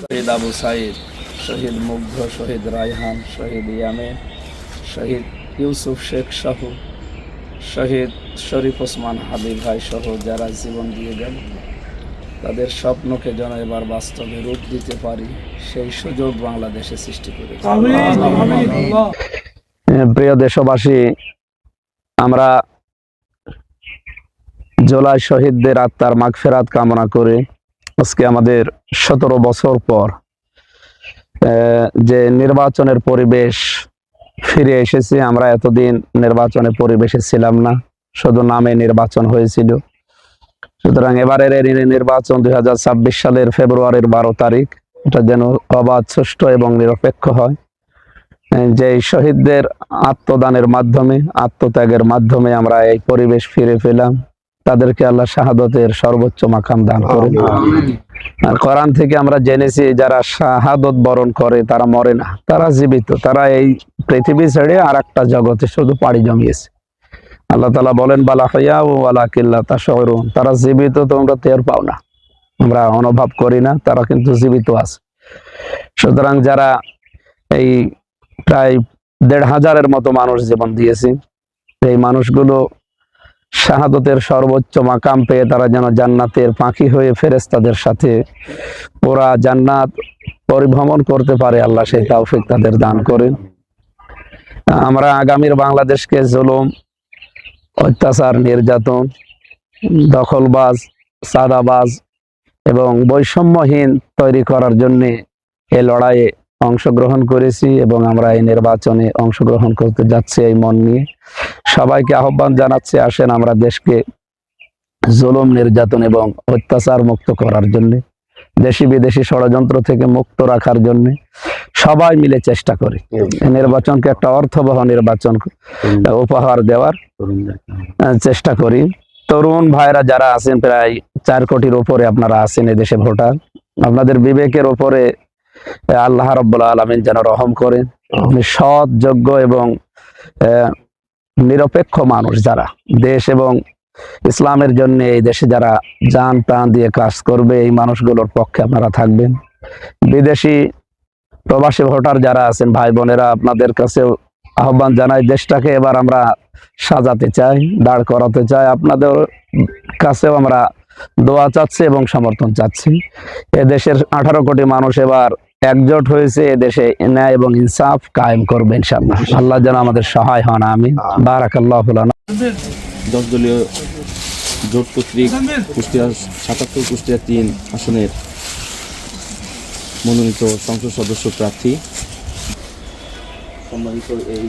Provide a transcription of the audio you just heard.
শহীদ আবু সাইদ, শহীদ মুগ্ধ, শহীদ রায়হান, শহীদ ইয়ামে শহীদ ইউসুফ শেখ সহ শহীদ শরীফ ওসমান হাবিব ভাই সহ যারা জীবন দিয়ে গেল। তাদের স্বপ্নকে যেন এবার বাস্তবে রূপ দিতে পারি সেই সুযোগ বাংলাদেশে সৃষ্টি করে প্রিয় দেশবাসী আমরা জুলাই শহীদদের আত্মার মাগফেরাত কামনা করে আজকে আমাদের সতেরো বছর পর আহ, যে নির্বাচনের পরিবেশ ফিরে এসেছে আমরা এতদিন নির্বাচনের পরিবেশে ছিলাম না শুধু নামে নির্বাচন হয়েছিল। সুতরাং এবারের নির্বাচন দুই হাজার ছাব্বিশ সালের ফেব্রুয়ারির বারো তারিখ। এটা যেন অবাধ সুষ্ঠু এবং নিরপেক্ষ হয়। যে শহীদদের আত্মদানের মাধ্যমে আত্মত্যাগের মাধ্যমে আমরা এই পরিবেশ ফিরে পেলাম। তাদেরকে আল্লাহ শাহাদতের সর্বোচ্চ মাকাম দান করে আর কোরআন থেকে আমরা জেনেছি যারা শাহাদত বরণ করে তারা মরে না। তারা জীবিত। তারা এই পৃথিবী ছেড়ে আর একটা জগতে শুধু পাড়ি জমিয়েছে। আল্লাহ তালা বলেন, বালা হইয়া আলা কিল্লা তা তারা জীবিত, তোমরা টের পাও না। আমরা অনুভব করি না, তারা কিন্তু জীবিত আছে। সুতরাং যারা এই প্রায় দেড় হাজারের মতো মানুষ জীবন দিয়েছে, এই মানুষগুলো শাহাদতের সর্বোচ্চ মাকাম পেয়ে তারা যেন জান্নাতের পাখি হয়ে ফেরেস্তাদের সাথে ওরা জান্নাত পরিভ্রমণ করতে পারে, আল্লাহ সেই তৌফিক তাদের দান করেন। আমরা আগামীর বাংলাদেশকে জুলুম অত্যাচার, নির্যাতন, দখলবাজ, সাদাবাজ এবং বৈষম্যহীন তৈরি করার জন্যে এই লড়াইয়ে অংশগ্রহণ করেছি এবং আমরা এই নির্বাচনে অংশগ্রহণ করতে যাচ্ছি এই মন নিয়ে। সবাইকে আহ্বান জানাচ্ছি, আসেন আমরা দেশকে জুলুম, নির্যাতন এবং অত্যাচার মুক্ত করার জন্য। দেশি বিদেশি ষড়যন্ত্র থেকে মুক্ত রাখার জন্য সবাই মিলে চেষ্টা করি। নির্বাচনকে একটা অর্থবহ নির্বাচন উপহার দেওয়ার চেষ্টা করি। তরুণ ভাইরা যারা আছেন প্রায় চার কোটির উপরে আপনারা আছেন এদেশে ভোটার। আপনাদের বিবেকের উপরে আল্লাহ রব্বুল আলমিন যেন রহম করেন আপনি সৎ যোগ্য এবং আহ, নিরপেক্ষ মানুষ যারা দেশ এবং ইসলামের জন্য এই দেশে যারা যান প্রাণ দিয়ে কাজ করবে, এই মানুষগুলোর পক্ষে আপনারা থাকবেন। বিদেশি প্রবাসী ভোটার যারা আছেন, ভাই বোনেরা, আপনাদের কাছে আহ্বান জানাই, দেশটাকে এবার আমরা সাজাতে চাই, দাঁড় করাতে চাই। আপনাদের কাছেও আমরা দোয়া চাচ্ছি এবং সমর্থন চাচ্ছি। এ দেশের আঠারো কোটি মানুষ এবার একজোট হয়েছে, এ দেশে ন্যায় এবং ইনসাফ কায়েম করবে ইনশাআল্লাহ। আল্লাহ যেন আমাদের সহায় হন আমি বারাকাল্লাহ দশ দলীয় জোট কর্তৃক কুষ্টিয়া, সাতাত্তর কুষ্টিয়া তিন আসনের মনোনীত সংসদ সদস্য প্রার্থী। সম্মানিত এই